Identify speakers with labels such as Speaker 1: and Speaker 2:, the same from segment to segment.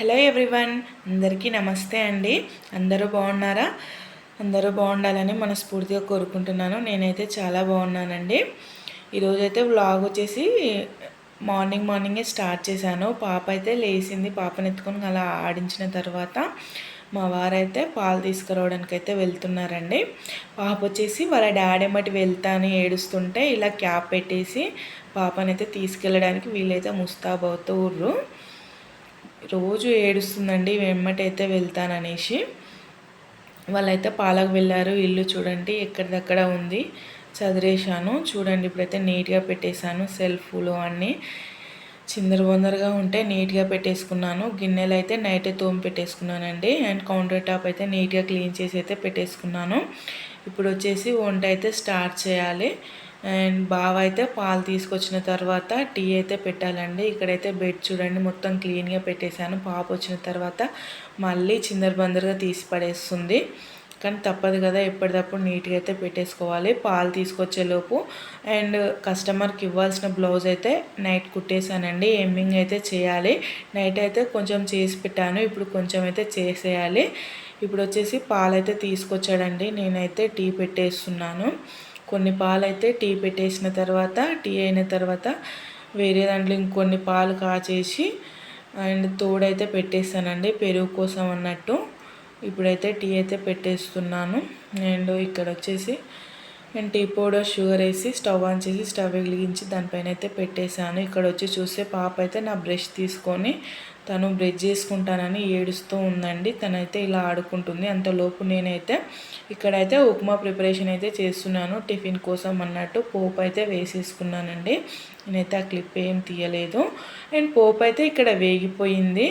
Speaker 1: Hello everyone అందరికీ నమస్తే అండి. అందరూ బాగున్నారా? అందరూ బాగుండాలని మనస్ఫూర్తిగా కోరుకుంటున్నాను. నేనైతే చాలా బాగున్నానండి. ఈరోజైతే వ్లాగ్ వచ్చేసి మార్నింగ్ మార్నింగే స్టార్ట్ చేశాను. పాప అయితే లేచింది పాపని ఎత్తుకొని అలా ఆడించిన తర్వాత మా వారైతే పాలు తీసుకురావడానికి అయితే వెళ్తున్నారండి. పాప వచ్చేసి వాళ్ళ డాడీ మటి వెళ్తాను ఏడుస్తుంటే ఇలా క్యాప్ పెట్టేసి పాపనైతే తీసుకెళ్ళడానికి వీళ్ళైతే ముస్తాబవుతూ ఊర్రు రోజు ఏడుస్తుందండి వెమ్మటైతే వెళ్తాననేసి. వాళ్ళైతే పాలకు వెళ్ళారు ఇల్లు చూడండి ఎక్కడిదక్కడ ఉంది చదిరేశాను. చూడండి ఇప్పుడైతే నీట్గా పెట్టేశాను సెల్ఫ్లు అన్నీ. చిందర బొందరగా ఉంటే నీట్గా పెట్టేసుకున్నాను. గిన్నెలు అయితే నైటే తోమి పెట్టేసుకున్నానండి. అండ్ కౌంటర్ టాప్ అయితే నీట్గా క్లీన్ చేసి అయితే పెట్టేసుకున్నాను. ఇప్పుడు వచ్చేసి వంట అయితే స్టార్ట్ చేయాలి. అండ్ బావ అయితే పాలు తీసుకొచ్చిన తర్వాత టీ అయితే పెట్టాలండి. ఇక్కడైతే బెడ్ చూడండి మొత్తం క్లీన్గా పెట్టేశాను. పాప వచ్చిన తర్వాత మళ్ళీ చిందరబందరుగా తీసి పడేస్తుంది. కానీ తప్పదు కదా ఎప్పటికప్పుడు నీట్గా అయితే పెట్టేసుకోవాలి. పాలు తీసుకొచ్చేలోపు అండ్ కస్టమర్కి ఇవ్వాల్సిన బ్లౌజ్ అయితే నైట్ కుట్టేశానండి. ఎమ్మింగ్ అయితే చేయాలి. నైట్ అయితే కొంచెం చేసి పెట్టాను. ఇప్పుడు కొంచెం అయితే చేసేయాలి. ఇప్పుడు వచ్చేసి పాలు అయితే తీసుకొచ్చాడండి. నేనైతే టీ పెట్టేస్తున్నాను. కొన్ని పాలు అయితే టీ పెట్టేసిన తర్వాత టీ అయిన తర్వాత వేరే దాంట్లో ఇంకొన్ని పాలు కాచేసి అండ్ తోడైతే పెట్టేస్తానండి పెరుగు కోసం అన్నట్టు. ఇప్పుడైతే టీ అయితే పెట్టేస్తున్నాను. అండ్ ఇక్కడ వచ్చేసి నేను టీ పౌడర్ షుగర్ వేసి స్టవ్ ఆన్ చేసి స్టవ్ వెలిగించి దానిపైన అయితే పెట్టేశాను. ఇక్కడ వచ్చి చూస్తే పాప అయితే నా బ్రష్ తీసుకొని తను బ్రెడ్ చేసుకుంటానని ఏడుస్తూ ఉందండి. తనైతే ఇలా ఆడుకుంటుంది. అంతలోపు నేనైతే ఇక్కడైతే ఉప్మా ప్రిపరేషన్ అయితే చేస్తున్నాను. టిఫిన్ కోసం అన్నట్టు పోపు అయితే వేసేసుకున్నానండి. నేనైతే ఆ క్లిప్ ఏం తీయలేదు. అండ్ పోపు అయితే ఇక్కడ వేగిపోయింది.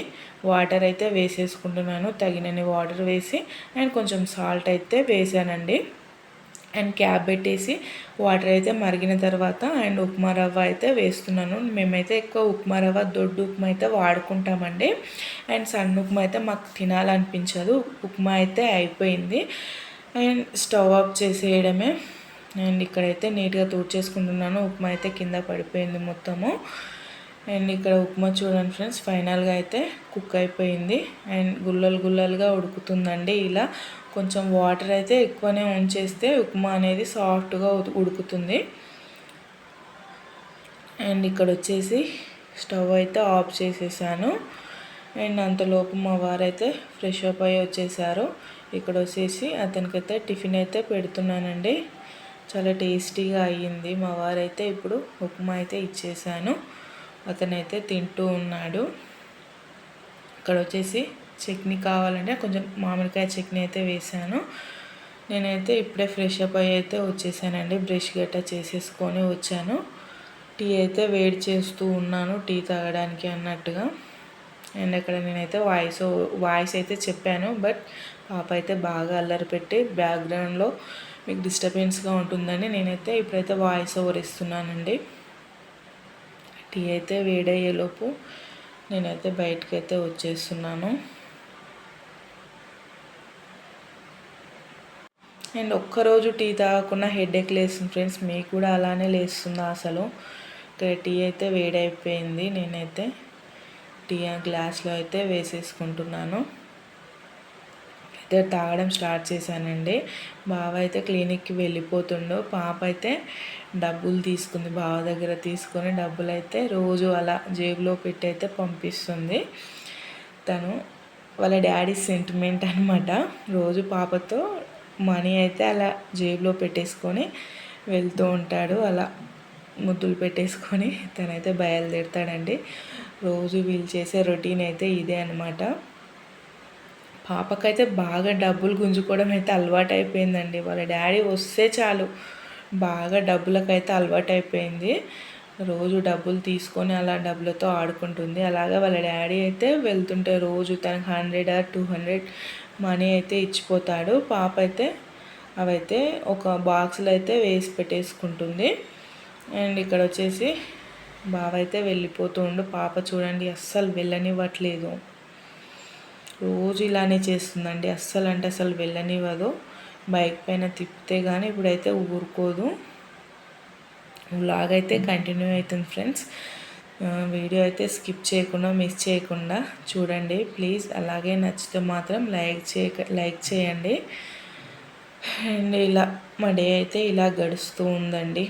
Speaker 1: వాటర్ అయితే వేసేసుకుంటున్నాను. తగినన్ని వాటర్ వేసి అండ్ కొంచెం సాల్ట్ అయితే వేసానండి. అండ్ క్యాప్ పెట్టేసి వాటర్ అయితే మరిగిన తర్వాత అండ్ ఉప్మా రవ్వ అయితే వేస్తున్నాను. మేమైతే ఎక్కువ ఉప్మా రవ్వ దొడ్డు ఉప్మా అయితే వాడుకుంటామండి. అండ్ సన్న ఉప్మా అయితే మాకు తినాలనిపించదు. ఉప్మా అయితే అయిపోయింది. అండ్ స్టవ్ ఆఫ్ చేసేయడమే. అండ్ ఇక్కడైతే నీట్గా చేసుకుంటున్నాను ఉప్మా అయితే కింద పడిపోయింది మొత్తము. అండ్ ఇక్కడ ఉప్మా చూడండి ఫ్రెండ్స్ ఫైనల్గా అయితే కుక్ అయిపోయింది. అండ్ గుల్లలు గుల్లలుగా ఉడుకుతుందండి ఇలా. కొంచెం వాటర్ అయితే ఎక్కువనే ఉంచేస్తే ఉప్మా అనేది సాఫ్ట్గా ఉడుకుతుంది. అండ్ ఇక్కడ వచ్చేసి స్టవ్ అయితే ఆఫ్ చేసేసాను. అండ్ అంతలోపు మా వారైతే ఫ్రెష్ అప్ అయ్యి వచ్చేసారు. ఇక్కడ వచ్చేసి అతనికైతే టిఫిన్ అయితే పెడుతున్నానండి. చాలా టేస్టీగా అయ్యింది. మా వారైతే ఇప్పుడు ఉప్మా అయితే ఇచ్చేసాను. అతనైతే తింటూ ఉన్నాడు. ఇక్కడ వచ్చేసి చట్నీ కావాలంటే కొంచెం మామిడికాయ చట్నీ అయితే వేసాను నేనైతే ఇప్పుడే ఫ్రెష్ అప్ అయ్యి అయితే వచ్చేసానండి. బ్రష్ గట్ట చేసేసుకొని వచ్చాను. టీ అయితే వేడి చేస్తూ ఉన్నాను టీ తాగడానికి అన్నట్టుగా. అండ్ అక్కడ నేనైతే వాయిస్ వాయిస్ అయితే చెప్పాను బట్ పాప అయితే బాగా అల్లరి పెట్టి బ్యాక్గ్రౌండ్లో మీకు డిస్టర్బెన్స్గా ఉంటుందని నేనైతే ఇప్పుడైతే వాయిస్ ఓవర్ ఇస్తున్నానండి. టీ అయితే వేడయ్యేలోపు నేనైతే బయటకు అయితే వచ్చేస్తున్నాను. అండ్ ఒక్కరోజు టీ తాగకుండా హెడేక్ లేస్తుంది ఫ్రెండ్స్ మీకు కూడా అలానే లేస్తుందా అసలు? ఇక్కడ టీ అయితే వేడైపోయింది. నేనైతే టీ గ్లాస్లో అయితే వేసేసుకుంటున్నాను. తాగడం స్టార్ట్ చేశానండి. బావ అయితే క్లినిక్కి వెళ్ళిపోతుండో. పాప అయితే డబ్బులు తీసుకుంది. బావ దగ్గర తీసుకొని డబ్బులు అయితే రోజు అలా జేబులో పెట్టి అయితే పంపిస్తుంది. తను వాళ్ళ డాడీ సెంటిమెంట్ అనమాట. రోజు పాపతో మనీ అయితే అలా జేబులో పెట్టేసుకొని వెళ్తూ ఉంటాడు. అలా ముద్దులు పెట్టేసుకొని తనైతే బయలుదేరుతాడండి. రోజు వీళ్ళు చేసే రొటీన్ అయితే ఇదే అనమాట. పాపకైతే బాగా డబ్బులు గుంజుకోవడం అయితే అలవాటు అయిపోయిందండి వాళ్ళ డాడీ వస్తే చాలు. బాగా డబ్బులకైతే అలవాటు అయిపోయింది రోజు డబ్బులు తీసుకొని అలా డబ్బులతో ఆడుకుంటుంది. అలాగే వాళ్ళ డాడీ అయితే వెళ్తుంటే రోజు తనకు hundred or two hundred money అయితే ఇచ్చిపోతాడు. పాప అయితే అవైతే ఒక బాక్స్లో అయితే వేసి పెట్టేసుకుంటుంది. అండ్ ఇక్కడ వచ్చేసి బావ అయితే వెళ్ళిపోతుండు పాప చూడండి అస్సలు వెళ్ళనివ్వట్లేదు. రోజు ఇలానే చేస్తుందండి. అస్సలు అంటే అసలు వెళ్ళనివ్వదు. బైక్ పైన తిప్పితే కానీ ఇప్పుడైతే ఊరుకోదు. లాగైతే కంటిన్యూ అవుతుంది ఫ్రెండ్స్. వీడియో అయితే స్కిప్ చేయకుండా మిస్ చేయకుండా చూడండి. ప్లీజ్ అలాగే నచ్చితే మాత్రం లైక్ చేయ లైక్ చేయండి. అండ్ ఇలా మా డే అయితే ఇలా గడుస్తూ ఉందండి.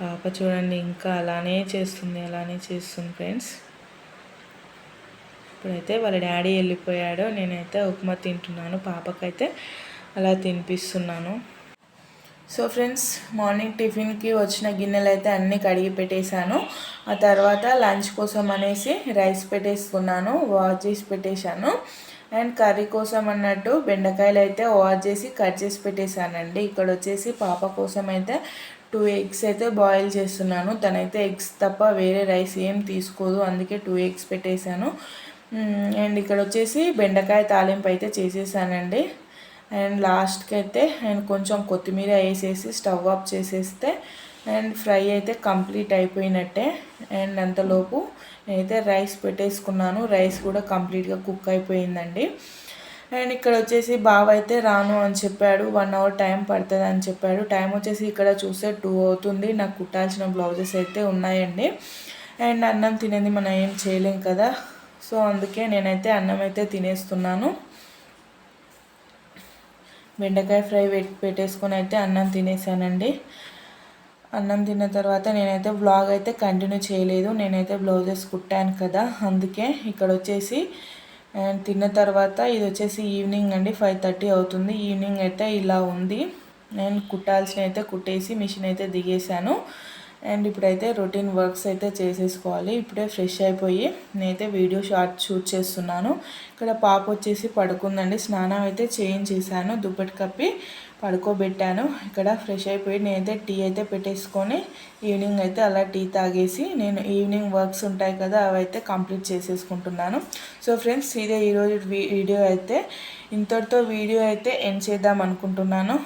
Speaker 1: పాప చూడండి ఇంకా అలానే చేస్తుంది అలానే చేస్తుంది ఫ్రెండ్స్. ఇప్పుడైతే వాళ్ళ డాడీ వెళ్ళిపోయాడు నేనైతే ఉప్మా తింటున్నాను పాపకైతే అలా తినిపిస్తున్నాను. సో ఫ్రెండ్స్ మార్నింగ్ టిఫిన్కి వచ్చిన గిన్నెలు అయితే అన్నీ కడిగి పెట్టేశాను. ఆ తర్వాత లంచ్ కోసం అనేసి రైస్ పెట్టేసుకున్నాను వాష్ చేసి పెట్టేశాను. అండ్ కర్రీ కోసం అన్నట్టు బెండకాయలు అయితే వాష్ చేసి కట్ చేసి పెట్టేశానండి. ఇక్కడ వచ్చేసి పాప కోసం అయితే టూ ఎగ్స్ అయితే బాయిల్ చేస్తున్నాను. తనైతే ఎగ్స్ తప్ప వేరే రైస్ ఏం తీసుకోదు. అందుకే టూ ఎగ్స్ పెట్టేశాను. అండ్ ఇక్కడ వచ్చేసి బెండకాయ తాలింపు అయితే చేసేసానండి. అండ్ లాస్ట్కి అయితే అండ్ కొంచెం కొత్తిమీర వేసేసి స్టవ్ ఆఫ్ చేసేస్తే అండ్ ఫ్రై అయితే కంప్లీట్ అయిపోయినట్టే. అండ్ అంతలోపు నేనైతే రైస్ పెట్టేసుకున్నాను. రైస్ కూడా కంప్లీట్గా కుక్ అయిపోయిందండి. అండ్ ఇక్కడ వచ్చేసి బావ అయితే రాను అని చెప్పాడు. వన్ అవర్ టైం పడుతుంది అని చెప్పాడు. టైం వచ్చేసి ఇక్కడ చూస్తే టూ అవుతుంది. నాకు కుట్టాల్సిన బ్లౌజెస్ అయితే ఉన్నాయండి. అండ్ అన్నం తినేది మనం ఏం చేయలేం కదా. సో అందుకే నేనైతే అన్నం అయితే తినేస్తున్నాను. బెండకాయ ఫ్రై పెట్టేసుకొని అయితే అన్నం తినేసానండి. అన్నం తిన్న తర్వాత నేనైతే బ్లాగ్ అయితే కంటిన్యూ చేయలేదు. నేనైతే బ్లౌజెస్ కుట్టాను కదా. అందుకే ఇక్కడ వచ్చేసి అండ్ తిన్న తర్వాత ఇది వచ్చేసి ఈవినింగ్ అండి ఫైవ్ థర్టీ అవుతుంది. ఈవినింగ్ అయితే ఇలా ఉంది. నేను కుట్టాల్సిన అయితే కుట్టేసి మిషన్ అయితే దిగేశాను. అండ్ ఇప్పుడైతే రొటీన్ వర్క్స్ అయితే చేసేసుకోవాలి. ఇప్పుడే ఫ్రెష్ అయిపోయి నేనైతే వీడియో షార్ట్ షూట్ చేస్తున్నాను. ఇక్కడ పాప వచ్చేసి పడుకుందండి. స్నానం అయితే చేయించేసాను దుప్పటి కప్పి. పడుకోబెట్టాను. ఇక్కడ ఫ్రెష్ అయిపోయి నేనైతే టీ అయితే పెట్టేసుకొని ఈవినింగ్ అయితే అలా టీ తాగేసి నేను ఈవినింగ్ వర్క్స్ ఉంటాయి కదా అవి అయితే కంప్లీట్ చేసేసుకుంటున్నాను. సో ఫ్రెండ్స్ ఇదే ఈరోజు వీడియో అయితే. ఇంతటితో వీడియో అయితే ఎండ్ చేద్దాం అనుకుంటున్నాను.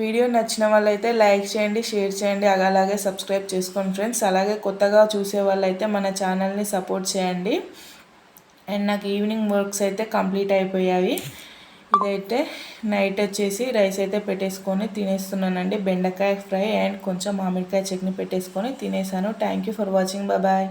Speaker 1: వీడియో నచ్చిన వాళ్ళైతే లైక్ చేయండి షేర్ చేయండి అలాగే సబ్స్క్రైబ్ చేసుకోండి ఫ్రెండ్స్. అలాగే కొత్తగా చూసే వాళ్ళైతే మన ఛానల్ని సపోర్ట్ చేయండి. అండ్ నాకు ఈవినింగ్ వర్క్స్ అయితే కంప్లీట్ అయిపోయాయి. ఇదైతే నైట్ వచ్చేసి రైస్ అయితే పెట్టేసుకొని తినేస్తున్నానండి. బెండకాయ ఫ్రై అండ్ కొంచెం మామిడికాయ చట్నీ పెట్టేసుకొని తినేసాను. Thank you for watching bye